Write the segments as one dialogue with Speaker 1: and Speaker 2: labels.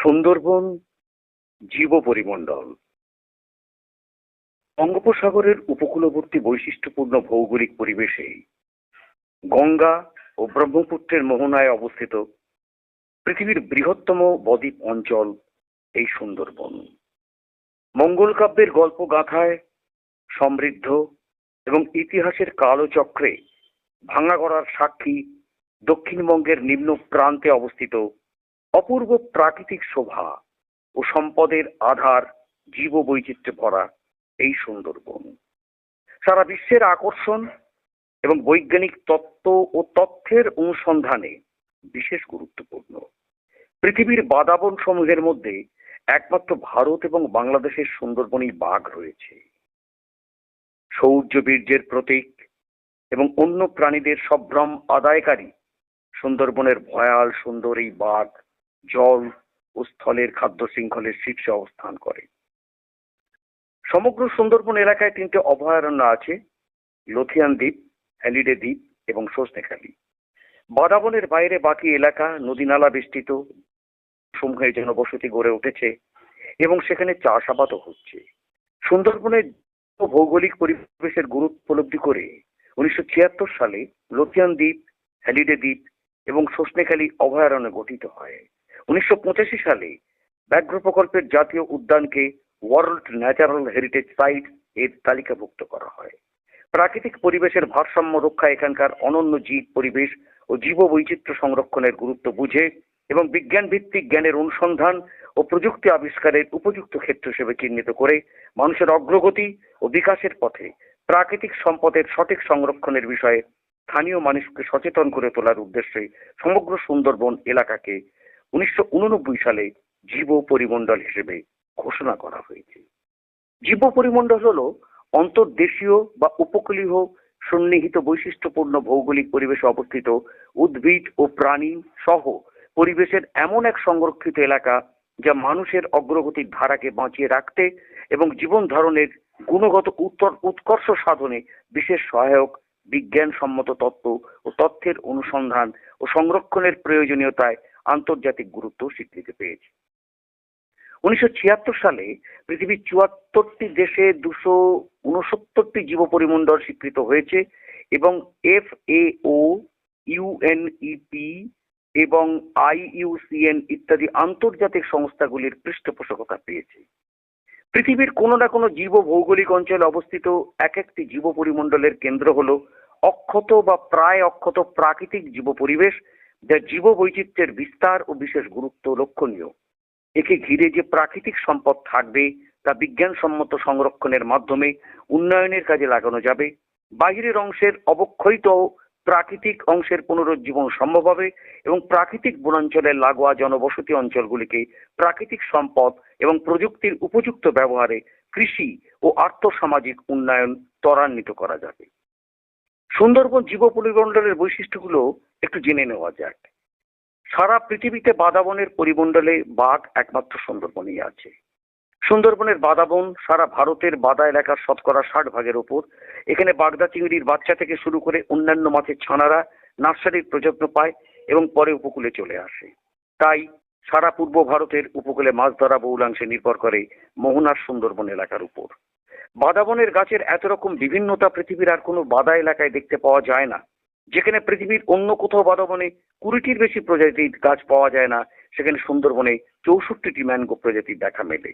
Speaker 1: সুন্দরবন জীব পরিমণ্ডল। বঙ্গোপসাগরের উপকূলবর্তী বৈশিষ্ট্যপূর্ণ ভৌগোলিক পরিবেশে গঙ্গা ও ব্রহ্মপুত্রের মোহনায় অবস্থিত পৃথিবীর বৃহত্তম বদ্বীপ অঞ্চল এই সুন্দরবন। মঙ্গল কাব্যের গল্প গাথায় সমৃদ্ধ এবং ইতিহাসের কালো চক্রে ভাঙা গড়ার সাক্ষী দক্ষিণবঙ্গের নিম্ন প্রান্তে অবস্থিত অপূর্ব প্রাকৃতিক শোভা ও সম্পদের আধার জীব বৈচিত্র্যে ভরা এই সুন্দরবন। সারা বিশ্বের আকর্ষণ এবং বৈজ্ঞানিক তত্ত্ব ও তথ্যের অনুসন্ধানে বিশেষ গুরুত্বপূর্ণ। পৃথিবীর বাদাবন সমূহের মধ্যে একমাত্র ভারত এবং বাংলাদেশের সুন্দরবনেই বাঘ রয়েছে। শৌর্য বীর্যের প্রতীক এবং অন্য প্রাণীদের সম্ভ্রম আদায়কারী সুন্দরবনের ভয়াল সুন্দর এই বাঘ জল ও স্থলের খাদ্য শৃঙ্খলের শীর্ষে অবস্থান করে। সমগ্র সুন্দরবন এলাকায় তিনটে অভয়ারণ্য আছে, লথিয়ান দ্বীপ হ্যালিডে দ্বীপ এবং সজনেখালি বাদাবনের বাইরে বাকি এলাকা নদীনালা বেষ্টিত, সমূহে জনবসতি গড়ে উঠেছে এবং সেখানে চাষাবাদও হচ্ছে। সুন্দরবনের ভৌগোলিক পরিবেশের গুরুত্ব উপলব্ধি করে উনিশশো ছিয়াত্তর সালে লথিয়ান দ্বীপ হ্যালিডে দ্বীপ এবং সজনেখালি অভয়ারণ্য গঠিত হয়। উনিশশো পঁচাশি সালে ব্যাঘ্র প্রকল্পের জাতীয় উদ্যানকে ওয়ার্ল্ড ন্যাচারাল হেরিটেজ সাইট এর তালিকাভুক্ত করা হয়। প্রাকৃতিক পরিবেশের ভারসাম্য রক্ষা এখানকার অনন্য জীব পরিবেশ ও জীব বৈচিত্র্য সংরক্ষণের গুরুত্ব বুঝে এবং বিজ্ঞান ভিত্তিক জ্ঞানের অনুসন্ধান ও প্রযুক্তি আবিষ্কারের উপযুক্ত ক্ষেত্র হিসেবে চিহ্নিত করে মানুষের অগ্রগতি ও বিকাশের পথে প্রাকৃতিক সম্পদের সঠিক সংরক্ষণের বিষয়ে স্থানীয় মানুষকে সচেতন করে তোলার উদ্দেশ্যে সমগ্র সুন্দরবন এলাকাকে উনিশশো উননব্বই সালে জীব পরিমণ্ডল হিসেবে ঘোষণা করা হয়েছে। জীব পরিমণ্ডল হল অন্তর্দেশীয় বা উপকূলীয় সন্নিহিত বৈশিষ্ট্যপূর্ণ ভৌগোলিক পরিবেশে অবস্থিত উদ্ভিদ ও প্রাণী সহ পরিবেশের এমন এক সংরক্ষিত এলাকা যা মানুষের অগ্রগতির ধারাকে বাঁচিয়ে রাখতে এবং জীবন ধারণের গুণগত উত্তর উৎকর্ষ সাধনে বিশেষ সহায়ক বিজ্ঞানসম্মত তত্ত্ব ও তথ্যের অনুসন্ধান ও সংরক্ষণের প্রয়োজনীয়তায় আন্তর্জাতিক গুরুত্ব স্বীকৃতি পেয়েছে। উনিশশো ছিয়াত্তর সালে পৃথিবীর চুয়াত্তরটি দেশে দুশো উনসত্তরটি জীব পরিমণ্ডল স্বীকৃত হয়েছে এবং এফ এ ও ইউএনইপি এবং আইইউসিএন ইত্যাদি আন্তর্জাতিক সংস্থাগুলির পৃষ্ঠপোষকতা পেয়েছে। পৃথিবীর কোনো না কোনো জীব ভৌগোলিক অঞ্চলে অবস্থিত এক একটি জীব পরিমণ্ডলের কেন্দ্র হলো অক্ষত বা প্রায় অক্ষত প্রাকৃতিক জীব পরিবেশ যা জীব বৈচিত্র্যের বিস্তার ও বিশেষ গুরুত্ব লক্ষণীয়। একে ঘিরে যে প্রাকৃতিক সম্পদ থাকবে, তা বিজ্ঞানসম্মত সংরক্ষণের মাধ্যমে উন্নয়নের কাজে লাগানো যাবে। বাহিরের অংশের অবক্ষয়িত প্রাকৃতিক অংশের পুনরুজ্জীবন সম্ভব হবে এবং প্রাকৃতিক বনাঞ্চলের লাগোয়া জনবসতি অঞ্চলগুলিকে প্রাকৃতিক সম্পদ এবং প্রযুক্তির উপযুক্ত ব্যবহারে কৃষি ও আর্থসামাজিক উন্নয়ন ত্বরান্বিত করা যাবে। সুন্দরবন জীব পরিমণ্ডলের বৈশিষ্ট্যগুলো একটু জেনে নেওয়া যাক। সারা পৃথিবীতে বাদাবনের পরিমণ্ডলে বাঘ একমাত্র সুন্দরবনেই আছে। সুন্দরবনের বাদাবন সারা ভারতের বাদা এলাকার শতকরা ষাট ভাগের ওপর। এখানে বাগদা চিংড়ির বাচ্চা থেকে শুরু করে অন্যান্য মাছের ছানারা নার্সারির প্রযত্ন পায় এবং পরে উপকূলে চলে আসে। তাই সারা পূর্ব ভারতের উপকূলে মাছ ধরা বহুলাংশে নির্ভর করে মোহনার সুন্দরবন এলাকার উপর। বাদাবনের গাছের এত রকম বিভিন্নতা পৃথিবীর আর কোনো বাদা এলাকায় দেখতে পাওয়া যায় না। যেখানে পৃথিবীর অন্য কোথাও বাদাবনে কুড়িটির বেশি প্রজাতির গাছ পাওয়া যায় না, সেখানে সুন্দরবনে চৌষট্টিটি ম্যানগো প্রজাতির দেখা মেলে।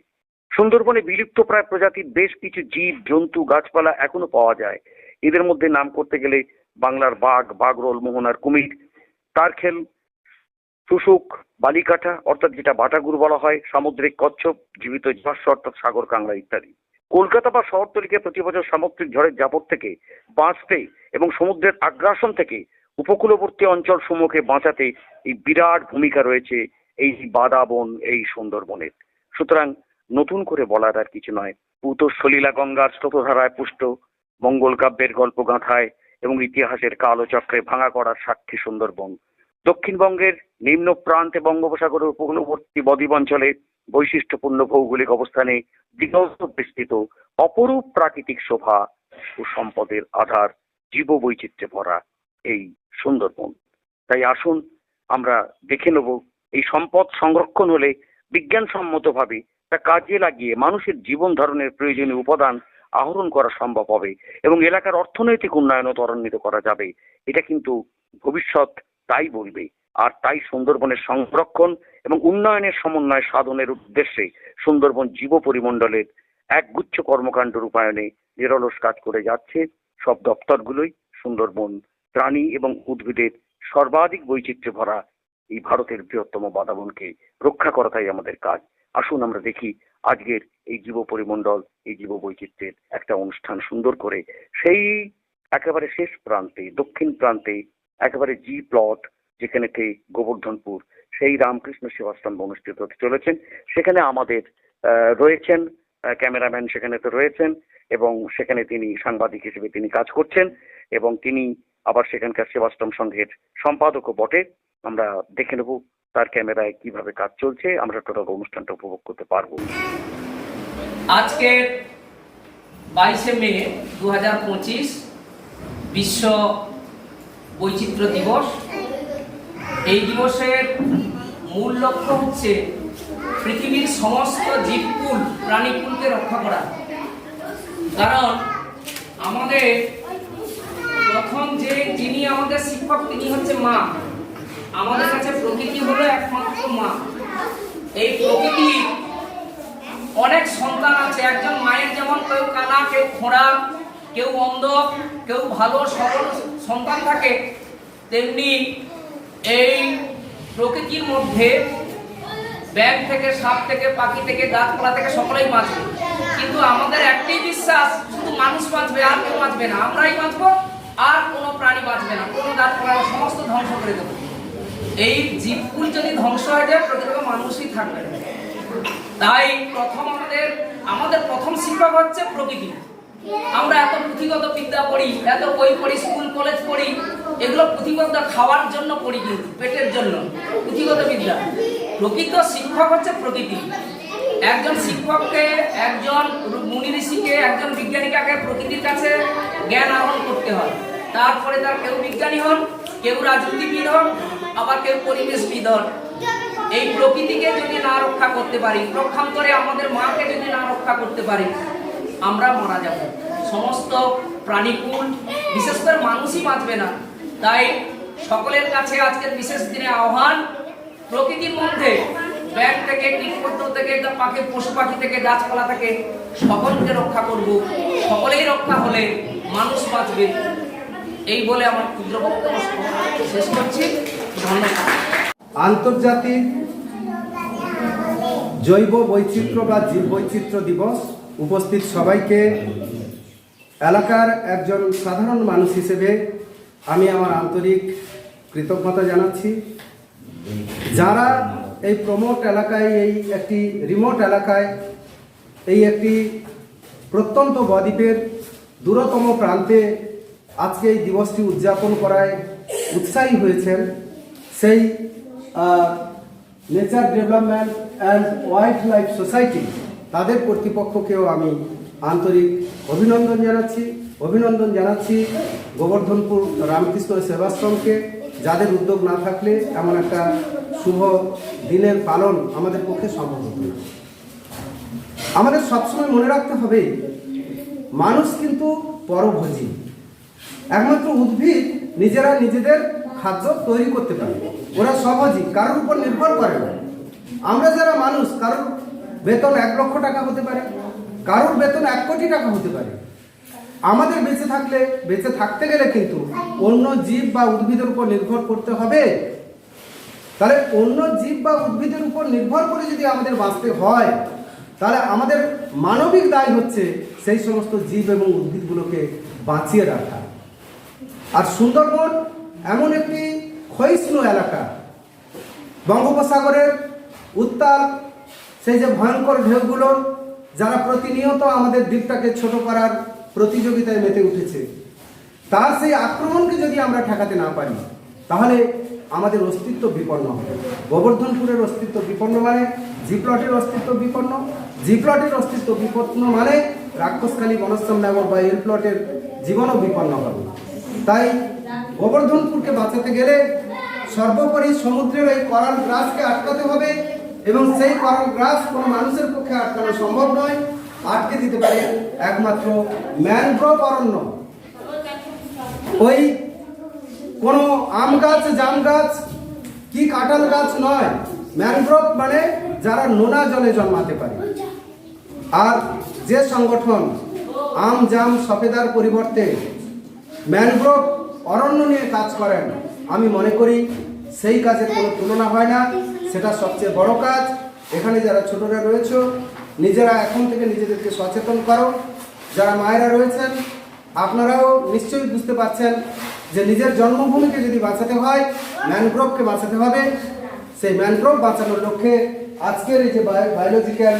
Speaker 1: সুন্দরবনে বিলুপ্ত প্রায় প্রজাতির বেশ কিছু জীব, জন্তু, গাছপালা এখনও পাওয়া যায়। এদের মধ্যে নাম করতে গেলে বাংলার বাঘ, বাগরোল, মোহনার কুমির, তারখেল শুশুক বালিকাঠা, অর্থাৎ যেটা বাটাগুর বলা হয়, সামুদ্রিক কচ্ছপ, জীবিত জীবাশ্ম অর্থাৎ সাগর, কাংড়া ইত্যাদি। কলকাতা বা শহরতলিকে প্রতি বছর সামুদ্রিক ঝড়ের জাপট থেকে বাঁচতে এবং সমুদ্রের আগ্রাসন থেকে উপকূলবর্তী অঞ্চল সমূহকে বাঁচাতে এই বিরাট ভূমিকা রয়েছে এই বাদাবন, এই সুন্দরবনের। সুতরাং নতুন করে বলার আর কিছু নয়। পুত সলিলা গঙ্গার স্রোতধারায় পুষ্ট, মঙ্গল কাব্যের গল্প গাঁথায় এবং ইতিহাসের কালো চক্রে ভাঙা করার সাক্ষী সুন্দরবন। দক্ষিণবঙ্গের নিম্ন প্রান্তে বঙ্গোপসাগরের উপকূলবর্তী বদ্বীপ অঞ্চলে বৈশিষ্ট্যপূর্ণ ভৌগোলিক অবস্থানে দিগন্ত বিস্তৃত অপরূপ প্রাকৃতিক শোভা ও সম্পদের আধার জীব বৈচিত্র্যে ভরা এই সুন্দরবন। তাই আসুন আমরা দেখে নেব, এই সম্পদ সংরক্ষণ হলে বিজ্ঞানসম্মতভাবে তা কাজে লাগিয়ে মানুষের জীবন ধারণের প্রয়োজনীয় উপাদান আহরণ করা সম্ভব হবে এবং এলাকার অর্থনৈতিক উন্নয়নও ত্বরান্বিত করা যাবে। এটা কিন্তু ভবিষ্যৎ তাই বলবে। আর তাই সুন্দরবনের সংরক্ষণ এবং উন্নয়নের সমন্বয় সাধনের উদ্দেশ্যে সুন্দরবন জীব পরিমণ্ডলের একগুচ্ছ কর্মকাণ্ড রূপায়ণে নিরলস কাজ করে যাচ্ছে সব দপ্তরগুলোই সুন্দরবন প্রাণী এবং উদ্ভিদের সর্বাধিক বৈচিত্র্যে ভরা এই ভারতের বৃহত্তম বাতাবনকে রক্ষা করাটাই আমাদের কাজ। আসুন আমরা দেখি আজকের এই জীব পরিমণ্ডল, এই জীব বৈচিত্র্যের একটা অনুষ্ঠান সুন্দর করে। সেই একেবারে শেষ প্রান্তে, দক্ষিণ প্রান্তে একেবারে জি প্লট যেখানে কি গোবর্ধনপুর, সেই রামকৃষ্ণ সেবাশ্রম অনুষ্ঠিত হতে চলেছেন সেখানে আমাদের রয়েছেন ক্যামেরাম্যান সেখানে তো রয়েছেন এবং সেখানে তিনি সাংবাদিক হিসেবে তিনি কাজ করছেন এবং তিনি আবার সেখানকার সেবাশ্রম সংঘের সম্পাদকও বটে। আমরা দেখে নেব তার ক্যামেরায় কীভাবে কাজ চলছে। আমরা টোটাল অনুষ্ঠানটা উপভোগ করতে পারব।
Speaker 2: আজকের বাইশে মে দু বিশ্ব বৈচিত্র্য দিবস। এই দিবসের মূল লক্ষ্য হচ্ছে পৃথিবীর সমস্ত জীবকুল, প্রাণীকুলকে রক্ষা করা। কারণ আমাদের প্রথম যে যিনি আমাদের শিক্ষক, তিনি হচ্ছে মা। আমাদের কাছে প্রকৃতি হলো একমাত্র মা। এই প্রকৃতি অনেক সন্তান আছে। একজন মায়ের যেমন কেউ কানা, কেউ খোঁড়া, কেউ অন্ধ, কেউ ভালো সরল সন্তান থাকে, তেমনি এই প্রকৃতির মধ্যে ব্যাগ থেকে, সাপ থেকে, পাখি থেকে, গাছপালা থেকে সকলেই বাঁচবে। কিন্তু আমাদের একটাই বিশ্বাস, শুধু মানুষ বাঁচবে, আর কেউ বাঁচবে না। আমরাই বাঁচবো, আর কোনো প্রাণী বাঁচবে না। কোনো গাছপালা সমস্ত ধ্বংস করে দেবো। এই জীবকুল যদি ধ্বংস হয়ে যায় প্রতিটা মানুষই থাকবে তাই প্রথম আমাদের আমাদের প্রথম শিক্ষক হচ্ছে প্রকৃতি। আমরা এত পুঁথিগত বিদ্যা পড়ি, এত বই পড়ি, স্কুল, কলেজ পড়ি এগুলো পুঁথিগত খাওয়ার জন্য পড়ি কিন্তু, পেটের জন্য, পুঁথিগত বিদ্যা। প্রকৃত শিক্ষক হচ্ছে প্রকৃতি। একজন শিক্ষককে, একজন মুনি ঋষিকে, একজন বিজ্ঞানীকে প্রকৃতির কাছে জ্ঞান আহরণ করতে হয়। তারপরে তার কেউ বিজ্ঞানী হন, কেউ রাজনীতিবিদ হন, আবার কেউ পরিবেশবিদ হন। এই প্রকৃতিকে যদি না রক্ষা করতে পারি প্রক্ষান্তরে আমাদের মাকে যদি না রক্ষা করতে পারি, আমরা মারা যাব। সমস্ত প্রাণীকুল, বিশেষ করে মানুষই বাঁচবে না। তাই সকলের কাছে আজকের বিশেষ দিনে আহ্বান, প্রকৃতির মধ্যে ব্যাগ থেকে কীটপত্র থেকে পাখি, পশু পাখি থেকে, গাছপালা থেকে সকলকে রক্ষা করব। সকলেই রক্ষা হলে মানুষ বাঁচবে। এই বলে আমার ক্ষুদ্র বক্তব্য শেষ করছি। ধন্যবাদ।
Speaker 3: আন্তর্জাতিক জৈব বৈচিত্র্য বা জীব বৈচিত্র্য দিবস উপস্থিত সবাইকে। এলাকার একজন সাধারণ মানুষ হিসেবে আমি আমার আন্তরিক কৃতজ্ঞতা জানাচ্ছি। যারা এই প্রমোট এলাকায়, এই একটি রিমোট এলাকায়, এই একটি প্রত্যন্ত বদ্বীপের দূরতম প্রান্তে আজকে এই দিবসটি উদযাপন করায় উৎসাহী হয়েছেন সেই nature development and wildlife society তাদের কর্তৃপক্ষকেও আমি আন্তরিক অভিনন্দন জানাচ্ছি। অভিনন্দন জানাচ্ছি গোবর্ধনপুর রামকৃষ্ণ সেবাশ্রমকে। যাদের উদ্যোগ না থাকলে এমন একটা শুভ দিনের পালন আমাদের পক্ষে সম্ভব হতো না। আমাদের সবসময় মনে রাখতে হবে, মানুষ কিন্তু পরভোজী। একমাত্র উদ্ভিদ নিজেরা নিজেদের খাদ্য তৈরি করতে পারে। ওরা সহজই কারোর উপর নির্ভর করে না। আমরা যারা মানুষ, কারোর বেতন এক লক্ষ টাকা হতে পারে, কারোর বেতন এক কোটি টাকা হতে পারে। আমাদের বেঁচে থাকলে, বেঁচে থাকতে গেলে কিন্তু অন্য জীব বা উদ্ভিদের উপর নির্ভর করতে হবে। তাহলে অন্য জীব বা উদ্ভিদের উপর নির্ভর করে যদি আমাদের বাঁচতে হয়, তাহলে আমাদের মানবিক দায় হচ্ছে সেই সমস্ত জীব এবং উদ্ভিদগুলোকে বাঁচিয়ে রাখা। আর সুন্দরবন এমন একটি ক্ষয়িষ্ণু এলাকা। বঙ্গোপসাগরের উত্তাল, সেই যে ভয়ঙ্কর ঢেউগুলো, যারা প্রতিনিয়ত আমাদের দ্বীপটাকে ছোট করার প্রতিযোগিতায় মেতে উঠেছে। তার সেই আক্রমণকে যদি আমরা ঠেকাতে না পারি, তাহলে আমাদের অস্তিত্ব বিপন্ন হবে। গোবর্ধনপুরের অস্তিত্ব বিপন্ন মানে জিপ্লটের অস্তিত্ব বিপন্ন। জিপ্লটের অস্তিত্ব বিপন্ন মানে রাক্ষসখালী বনশ্রম নগর বা এল প্লটের জীবনও বিপন্ন হবে। তাই গোবর্ধনপুরকে বাঁচাতে গেলে সর্বোপরি সমুদ্রের এই করাল গ্রাসকে আটকাতে হবে এবং সেই করাল গ্রাস কোনো মানুষের পক্ষে আটকানো সম্ভব নয়। আটকে দিতে পারে একমাত্র ম্যানগ্রোভ অরণ্য। ওই কোনো আম গাছ, জাম গাছ কি কাঁঠাল গাছ নয়? ম্যানগ্রোভ মানে যারা নোনা জলে জন্মাতে পারে। আর যে সংগঠন আম, জাম, সফেদার পরিবর্তে ম্যানগ্রোভ অরণ্য নিয়ে কাজ করেন, আমি মনে করি সেই কাজের কোনো তুলনা হয় না। সেটা সবচেয়ে বড় কাজ। এখানে যারা ছোটরা রয়েছে নিজেরা এখন থেকে নিজেদেরকে সচেতন করো। যারা মায়েরা রয়েছেন, আপনারাও নিশ্চয়ই বুঝতে পারছেন যে নিজের জন্মভূমিকে যদি বাঁচাতে হয়, ম্যানগ্রোভকে বাঁচাতে হবে। সেই ম্যানগ্রোভ বাঁচানোর লক্ষ্যে আজকের এই যে biological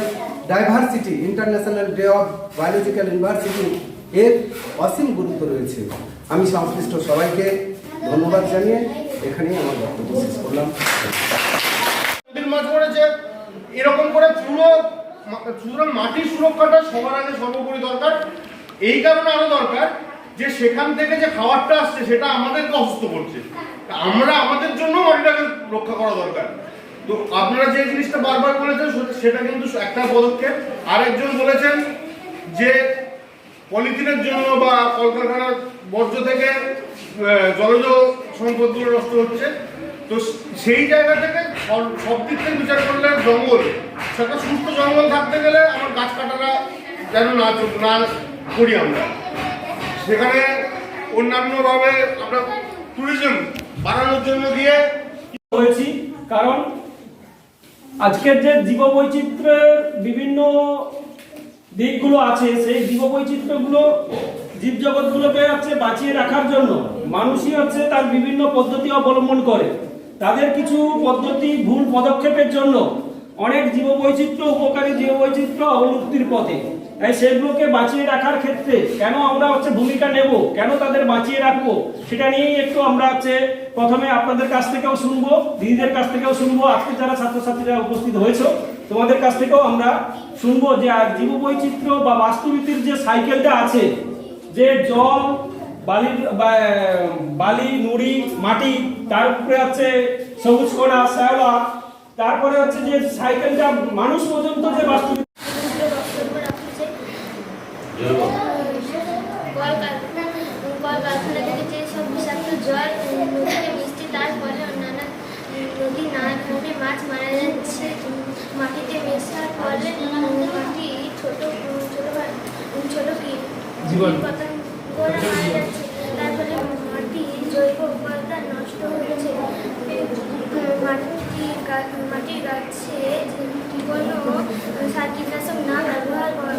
Speaker 3: diversity international day of biological university এর অসীম গুরুত্ব রয়েছে। আমি সংশ্লিষ্ট সবাইকে ধন্যবাদ জানিয়ে এখানেই আমার বক্তব্য শেষ করলাম।
Speaker 4: এরকম করে পুরো সুতরাং মাটির সুরক্ষাটা সবার আগে সর্বোপরি দরকার। এই কারণে আরও দরকার যে সেখান থেকে যে খাবারটা আসছে, সেটা আমাদেরকে অসুস্থ করছে। আমরা আমাদের জন্য মাটিটাকে রক্ষা করা দরকার। তো আপনারা যে জিনিসটা বারবার বলেছেন, সেটা কিন্তু একটা পদক্ষেপ। আরেকজন বলেছেন যে পলিথিনের জন্য বা কলকারখানার বর্জ্য থেকে জলজ সম্পদগুলো নষ্ট হচ্ছে। তো সেই জায়গা থেকে সব- দিক থেকে বিচার করলে জঙ্গল, সেটা সুস্থ জঙ্গল থাকতে গেলে আমার গাছ কাটাটা যেন না না করি আমরা। সেখানে অন্যান্যভাবে আমরা ট্যুরিজম বাড়ানোর জন্য গিয়ে
Speaker 5: হয়েছি, কারণ আজকের যে জীববৈচিত্র্যের বিভিন্ন দিকগুলো আছে, সেই জীব বৈচিত্র্যগুলো জীবজগৎগুলোকে হচ্ছে বাঁচিয়ে রাখার জন্য মানুষই হচ্ছে তার বিভিন্ন পদ্ধতি অবলম্বন করে। তাদের কিছু পদ্ধতি, ভুল পদক্ষেপের জন্য অনেক জীববৈচিত্র্য, উপকারী জীববৈচিত্র্য অবলুপ্তির পথে। তাই সেগুলোকে বাঁচিয়ে রাখার ক্ষেত্রে কেন আমরা হচ্ছে ভূমিকা নেব? কেন তাদের বাঁচিয়ে রাখব? সেটা নিয়েই একটু আমরা হচ্ছে প্রথমে আপনাদের কাছ থেকেও শুনব, দিদিদের কাছ থেকেও শুনব। আজকে যারা ছাত্রছাত্রীরা উপস্থিত হয়েছে, তোমাদের কাছ থেকেও আমরা শুনব যে জীববৈচিত্র্য বা বাস্তুবিতির যে সাইকেলটা আছে, যে জল বালি বালি, নুড়ি, মাটি, তার উপরে হচ্ছে সবুজ কোনা শ্যাওলা তারপরে হচ্ছে যে সাইকেলটা মানুষ পর্যন্ত যে বাস্তু
Speaker 6: যে জল ফলে নানা নদী মাছ মারা যাচ্ছে মাটিতে মাটি
Speaker 5: জীবাণু।
Speaker 6: পতঙ্গরা মারা যাচ্ছে তার ফলে মাটি জৈব উপাদান নষ্ট হচ্ছে মাটি গা- মাটি গাছে কোনো সার কীটনাশক না ব্যবহার করে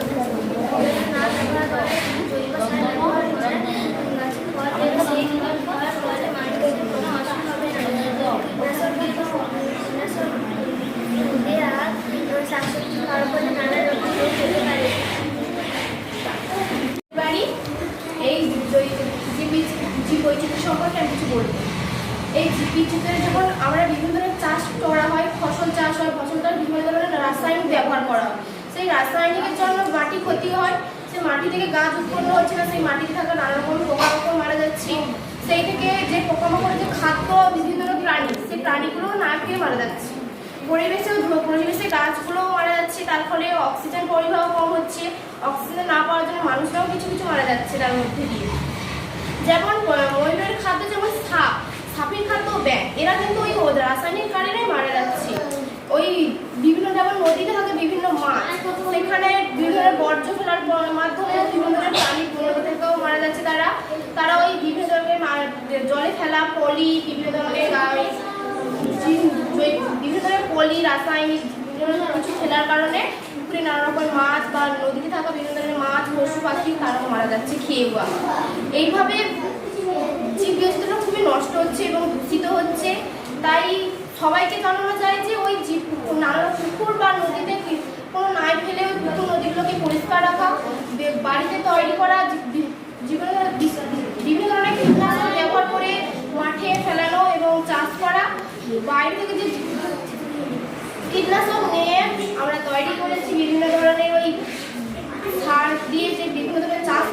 Speaker 6: না ব্যবহার করে জৈব সার ব্যবহার করে গাছের কীটনাশক কীটনাশক দেওয়া শাকসবজি খাওয়ার ফলে নানা রকম রোগ পারে
Speaker 7: এই জীব বৈচিত্র্য সম্পর্কে আমি কিছু বলব। এই জীব যখন আমরা বিভিন্ন ধরনের চাষ করা হয় ফসল চাষ হয় ফসলটা বিভিন্ন ধরনের রাসায়নিক ব্যবহার করা হয় সেই রাসায়নিকের জন্য মাটি ক্ষতি হয়, সেই মাটি থেকে গাছ উৎপন্ন হচ্ছে না, সেই মাটিতে থাকা নানা রকম পোকামাকড় মারা যাচ্ছে। সেই থেকে যে পোকামাকড়ের যে খাদ্য, বিভিন্ন প্রাণী, সেই প্রাণীগুলো না খেয়ে মারা যাচ্ছে। পরিবেশে পরিবেশে গাছগুলো মারা যাচ্ছে, তার ফলে অক্সিজেন পরিবাহ কম হচ্ছে। অক্সিজেন না পাওয়ার জন্য মানুষরাও কিছু কিছু মারা যাচ্ছে তার মধ্যে দিয়ে। যেমন ময়ূরের খাদ্য যেমন সাপ সাপের খাদ্য ব্যাগ এরা কিন্তু ওই ও- রাসায়নিক কারণে মারা যাচ্ছে ওই বিভিন্ন যেমন নদীতে থাকে বিভিন্ন মাছ সেখানে বিভিন্ন ধরনের বর্জ্য ফেলার প- মাধ্যমে বিভিন্ন ধরনের প্রাণী নদী থেকেও মারা যাচ্ছে তারা তারা ওই বিভিন্ন ধরনের মা- জলে ফেলা পলি, বিভিন্ন ধরনের গা- বিভিন্ন ধরনের পলি, রাসায়নিক, বিভিন্ন ধরনের কিছু ফেলার কারণে পুকুরে নানা রকম মাছ বা নদীতে থাকা বিভিন্ন ধরনের মাছ, পশু পাখি তারাও মারা যাচ্ছে খেয়ে বা এইভাবে জীব খুবই নষ্ট হচ্ছে এবং দূষিত হচ্ছে। তাই সবাইকে জানানো যায় যে ওই জীব নানা পুকুর বা নদীতে কোনো নাই ফেলে ওই পুকুর নদীগুলোকে পরিষ্কার রাখা বাড়িতে তৈরি করা বিভিন্ন ধরনের বিভিন্ন ধরনের কীটনাশক ব্যবহার করে মাঠে ফেলানো এবং চাষ করা বাইরে থেকে যে কীটনাশক নিয়ে আমরা তৈরি করেছি, বিভিন্ন ধরনের ওই সার দিয়ে যে বিভিন্ন ধরনের চাষ